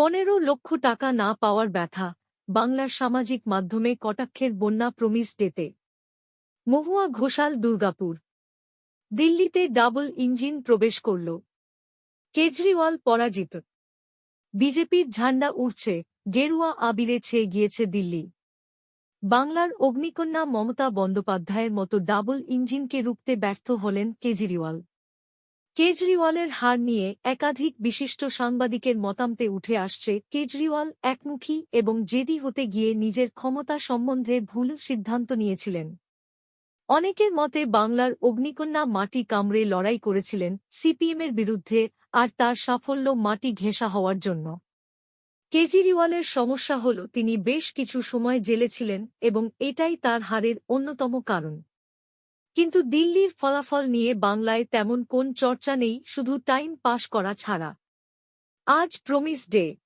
পনেরো লক্ষ টাকা না পাওয়ার ব্যথা, বাংলার সামাজিক মাধ্যমে কটাক্ষের বন্যা প্রমিস ডেতে। মহুয়া ঘোষাল দুর্গাপুর। দিল্লিতে ডাবল ইঞ্জিন প্রবেশ করল। কেজরিওয়াল পরাজিত। বিজেপির ঝান্ডা উড়ছে, গেরুয়া আবিরে ছেয়ে গিয়েছে দিল্লি। বাংলার অগ্নিকন্যা মমতা বন্দ্যোপাধ্যায়ের মতো ডাবল ইঞ্জিনকে রুখতে ব্যর্থ হলেন কেজরিওয়াল। কেজরিওয়ালের হার নিয়ে একাধিক বিশিষ্ট সাংবাদিকের মতামতে উঠে আসছে, কেজরিওয়াল একমুখী এবং জেদি হতে গিয়ে নিজের ক্ষমতা সম্বন্ধে ভুল সিদ্ধান্ত নিয়েছিলেন। অনেকের মতে বাংলার অগ্নিকন্যা মাটি কামড়ে লড়াই করেছিলেন সিপিএমের বিরুদ্ধে আর তার সাফল্য মাটি ঘেঁষা হওয়ার জন্য। কেজরিওয়ালের সমস্যা হল, তিনি বেশ কিছু সময় জেলে ছিলেন এবং এটাই তার হারের অন্যতম কারণ। কিন্তু দিল্লির ফলাফল নিয়ে বাংলায় তেমন কোন চর্চা নেই, শুধু টাইম পাস করা ছাড়া। আজ প্রমিস ডে।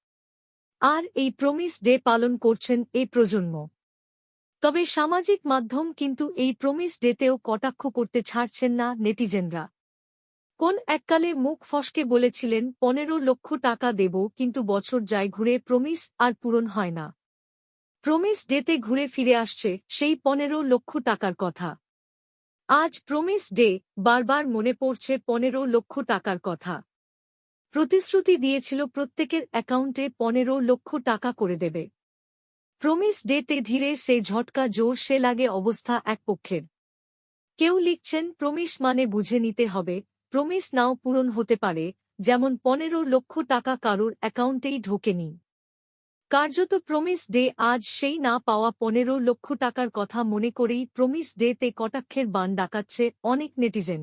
আর এই প্রমিস ডে পালন করছেন এই প্রজন্ম। তবে সামাজিক মাধ্যম কিন্তু এই প্রমিস ডেতেও কটাক্ষ করতে ছাড়ছেন না নেটিজেনরা। কোন এককালে মুখ ফসকে বলেছিলেন, পনেরো লক্ষ টাকা দেব, কিন্তু বছর যায় ঘুরে প্রমিস আর পূরণ হয় না। প্রমিস ডেতে ঘুরে ফিরে আসছে, সেই পনেরো লক্ষ টাকার কথা। আজ প্রমিস ডে, বারবার মনে পড়ছে পনেরো লক্ষ টাকার কথা। প্রতিশ্রুতি দিয়েছিল প্রত্যেকের অ্যাকাউন্টে পনেরো লক্ষ টাকা করে দেবে। প্রমিস ডেতে ধীরে সে ঝটকা জোর সে লাগে অবস্থা এক পক্ষের। কেউ লিখছেন, প্রমিস মানে বুঝে নিতে হবে, প্রমিস নাও পূরণ হতে পারে, যেমন পনেরো লক্ষ টাকা কারোর অ্যাকাউন্টেই ঢোকেনি। কার্যত প্রমিস ডে আজ সেই না পাওয়া পনেরো লক্ষ টাকার কথা মনে করেই প্রমিস ডেতে কটাক্ষের বান ডাকাচ্ছে অনেক নেটিজেন।